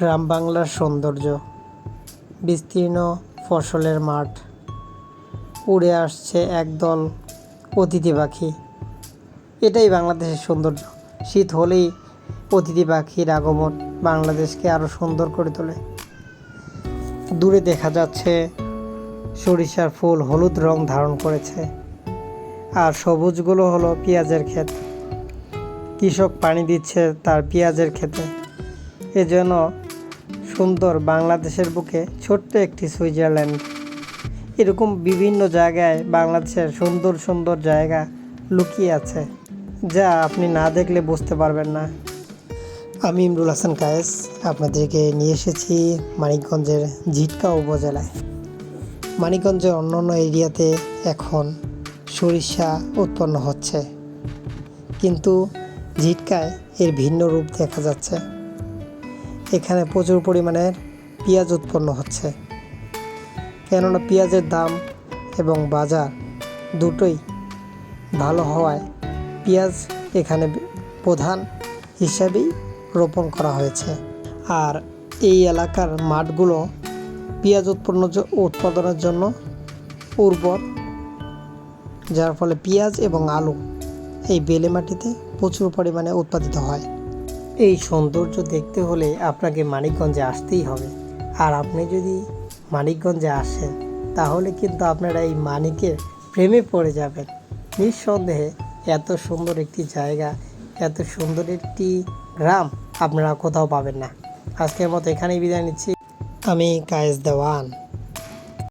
গ্রাম বাংলার সৌন্দর্য, বিস্তীর্ণ ফসলের মাঠ, উড়ে আসছে একদল অতিথি পাখি। এটাই বাংলাদেশের সৌন্দর্য। শীত হলেই অতিথি পাখির আগমন বাংলাদেশকে আরও সুন্দর করে তোলে। দূরে দেখা যাচ্ছে, সরিষার ফুল হলুদ রং ধারণ করেছে। আর সবুজগুলো হলো পেঁয়াজের ক্ষেত। কৃষক পানি দিচ্ছে তার পেঁয়াজের ক্ষেতে। এজন্য সুন্দর বাংলাদেশের বুকে ছোট্ট একটি সুইজারল্যান্ড। এরকম বিভিন্ন জায়গায় বাংলাদেশের সুন্দর সুন্দর জায়গা লুকিয়ে আছে, যা আপনি না দেখলে বুঝতে পারবেন না। আমি ইমরুল হাসান কায়েস, আপনাদেরকে নিয়ে এসেছি মানিকগঞ্জের ঝিটকা উপজেলায়। মানিকগঞ্জের অন্যান্য এরিয়াতে এখন সরিষা উৎপন্ন হচ্ছে, কিন্তু ঝিটকায় এর ভিন্ন রূপ দেখা যাচ্ছে। এখানে প্রচুর পরিমাণে পেঁয়াজ উৎপন্ন হচ্ছে। কেননা পেঁয়াজের দাম এবং বাজার দুটোই ভালো হওয়ায় পেঁয়াজ এখানে প্রধান হিসাবেই রোপণ করা হয়েছে। আর এই এলাকার মাঠগুলো পেঁয়াজ উৎপন্ন উৎপাদনের জন্য উর্বর, যার ফলে পেঁয়াজ এবং আলু এই বেলে মাটিতে প্রচুর পরিমাণে উৎপাদিত হয়। এই সৌন্দর্য দেখতে হলে আপনাকে মানিকগঞ্জে আসতেই হবে। আর আপনি যদি মানিকগঞ্জে আসেন, তাহলে কিন্তু আপনারা এই মানিকের প্রেমে পড়ে যাবেন। নিঃসন্দেহে এত সুন্দর একটি জায়গা, এত সুন্দর একটি গ্রাম আপনারা কোথাও পাবেন না। আজকের মতো এখানেই বিদায় নিচ্ছি। আমি কায়েস দেওয়ান।